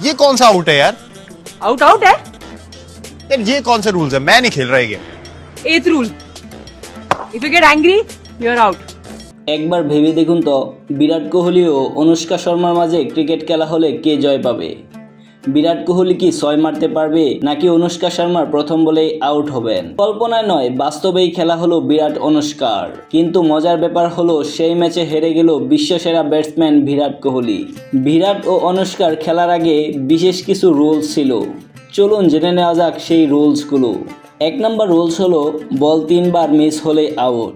ये कौन सा आउट है यार आउट आउट है यार ये कौन से रूल्स है मैं नहीं खेल रहा ये game eighth rule if you get angry you are out একবার ভেবে দেখুন তো বিরাট কোহলি ও অনুষ্কা শর্মার মাঝে ক্রিকেট খেলা হলে কে জয় পাবে বিরাট কোহলি কি ছয় মারতে পারবে, নাকি অনুষ্কা শর্মার প্রথম বলেই আউট হবেন? কল্পনায় নয়, বাস্তবেই খেলা হলো বিরাট অনুষ্কার। কিন্তু মজার ব্যাপার হলো, সেই ম্যাচে হেরে গেল বিশ্বসেরা ব্যাটসম্যান বিরাট কোহলি। বিরাট ও অনুষ্কার খেলার আগে বিশেষ কিছু রুলস ছিল। চলুন জেনে নেওয়া যাক সেই রুলসগুলো। এক নম্বর রুলস হলো, বল তিনবার মিস হলে আউট।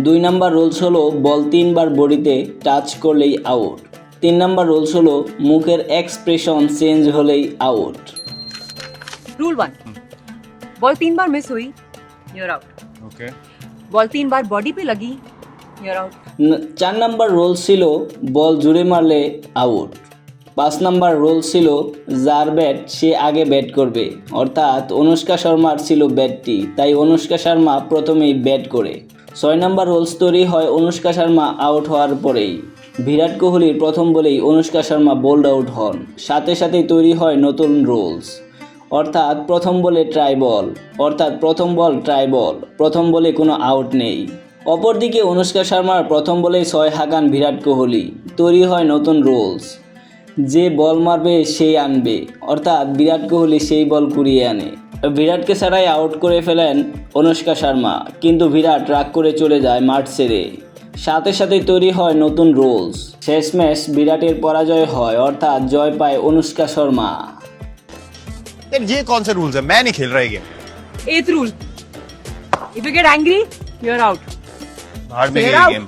দুই নাম্বার রুলস হলো, বল তিনবার বডিতে টাচ করলেই আউট। তিন নম্বর রুলস হলো মুখের এক্সপ্রেশন চেঞ্জ হলেই আউট রুল ওয়ান বল তিনবার মিস हुई ইউর আউট ওকে বল তিনবার বডি পে লাগি ইউর আউট চার নাম্বার রোল ছিল বল জুড়ে মারলে আউট পাঁচ নাম্বার রোল ছিল যার ব্যাট সে আগে ব্যাট করবে। অর্থাৎ অনুষ্কা শর্মার ছিল ব্যাটটি তাই অনুষ্কা শর্মা প্রথমেই ব্যাট করে। ছয় নাম্বার রোলস তৈরি হয় অনুষ্কা শর্মা আউট হওয়ার পরেই। বিরাট কোহলির প্রথম বলেই অনুষ্কা শর্মা বোল্ড আউট হন। সাথে সাথেই তৈরি হয় নতুন রুলস। অর্থাৎ প্রথম বলে ট্রাই বল অর্থাৎ প্রথম বল ট্রাই বল প্রথম বলে কোনো আউট নেই। অপরদিকে অনুষ্কা শর্মার প্রথম বলেই ছয় হাঁকান বিরাট কোহলি, তৈরি হয় নতুন রুলস। যে বল মারবে সেই আনবে, অর্থাৎ বিরাট কোহলি সেই বল কুড়িয়ে আনে। বিরাটকে ছাড়াই আউট করে ফেলেন অনুষ্কা শর্মা, কিন্তু বিরাট রাগ করে চলে যায় মাঠ ছেড়ে। সাথে সাথে তৈরি হয় নতুন রুলস শেষ ম্যাচ বিরাটের পরাজয় হয় অর্থাৎ জয় পায় অনুষ্কা শর্মা यार ये कौन से रूल्स है मैं नहीं खेल रहा ये game eighth rule if you get angry you are out बाहर में Get ये out. गेम